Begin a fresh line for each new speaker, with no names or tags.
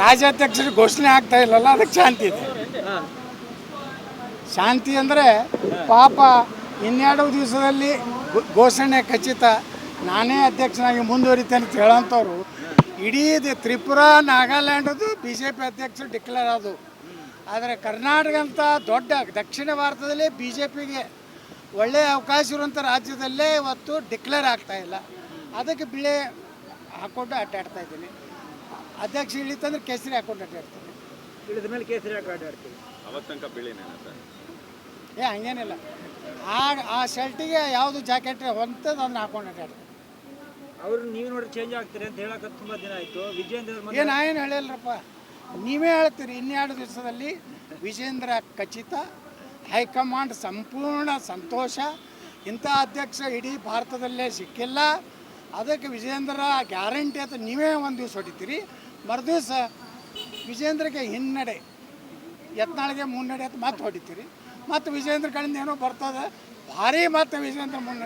ರಾಜ್ಯಾಧ್ಯಕ್ಷರು ಘೋಷಣೆ ಆಗ್ತಾ ಇಲ್ಲಲ್ಲ, ಅದಕ್ಕೆ ಶಾಂತಿ ಇದೆ. ಶಾಂತಿ ಅಂದರೆ ಪಾಪ ಇನ್ನೆರಡು ದಿವಸದಲ್ಲಿ ಘೋಷಣೆ ಖಚಿತ. ನಾನೇ ಅಧ್ಯಕ್ಷನಾಗಿ ಮುಂದುವರಿತೇನೆ ಅಂತ ಹೇಳೋಂಥವ್ರು. ಇಡೀ ತ್ರಿಪುರ, ನಾಗಾಲ್ಯಾಂಡದು ಬಿ ಜೆ ಪಿ ಅಧ್ಯಕ್ಷರು ಡಿಕ್ಲೇರ್ ಆದವು. ಆದರೆ ಕರ್ನಾಟಕ ಅಂತ ದೊಡ್ಡ ದಕ್ಷಿಣ ಭಾರತದಲ್ಲೇ ಬಿ ಜೆ ಪಿಗೆ ಒಳ್ಳೆಯ ಅವಕಾಶ ಇರುವಂಥ ರಾಜ್ಯದಲ್ಲೇ ಇವತ್ತು ಡಿಕ್ಲೇರ್ ಆಗ್ತಾ ಇಲ್ಲ. ಅದಕ್ಕೆ ಬಿಳೆ ಹಾಕ್ಕೊಂಡು ಅಡ್ಡಾಡ್ತಾ ಇದ್ದೀನಿ. ಅಧ್ಯಕ್ಷ ಇಳಿತಂದ್ರೆ ಕೇಸರಿ ಹಾಕೊಂಡು ಅಡ್ಡಾಡ್ತೀನಿ.
ಇಳಿದ ಮೇಲೆ ಕೇಸರಿ ಹಾಕಿ
ಅಡ್ಡಾಡ್ತೀವಿ ಬಿಳಿನೇನ ಸರ್?
ಏ ಹಂಗೇನಿಲ್ಲ. ಆ ಆ ಶರ್ಟಿಗೆ ಯಾವುದು ಜಾಕೆಟ್ ಹೊಂತದ ಅದನ್ನ ಹಾಕೊಂಡು ಅಡ್ಡಾಡ್ತೀನಿ.
ಅವ್ರು ನೀವು ನೋಡಿ ಚೇಂಜ್ ಆಗ್ತೀರಿ ಅಂತ ಹೇಳಕ್ಕೆ ತುಂಬ ದಿನ ಆಯಿತು. ವಿಜೇಂದ್ರ ಏನು
ಏ ನಾ ಏನು ಹೇಳಿಲ್ಲರಪ್ಪ ನೀವೇ ಹೇಳ್ತೀರಿ ಇನ್ನೆರಡು ದಿವಸದಲ್ಲಿ ವಿಜೇಂದ್ರ ಖಚಿತ ಹೈಕಮಾಂಡ್ ಸಂಪೂರ್ಣ ಸಂತೋಷ ಇಂಥ ಅಧ್ಯಕ್ಷ ಇಡೀ ಭಾರತದಲ್ಲೇ ಸಿಕ್ಕಿಲ್ಲ. ಅದಕ್ಕೆ ವಿಜೇಂದ್ರ ಗ್ಯಾರಂಟಿ ಅಂತ ನೀವೇ ಒಂದು ದಿವಸ ಹೊಡಿತೀರಿ. ಮರುದಿವಸ ವಿಜೇಂದ್ರಗೆ ಹಿನ್ನಡೆ, ಯತ್ನಾಳಿಗೆ ಮುನ್ನಡೆ ಅಂತ ಮತ್ತೆ ಹೊಡಿತೀರಿ. ಮತ್ತು ವಿಜೇಂದ್ರ ಕಡೆಯಿಂದ ಏನೋ ಬರ್ತದೆ. ಭಾರಿ ಮತ್ತೆ ವಿಜೇಂದ್ರ ಮುನ್ನಡೆ.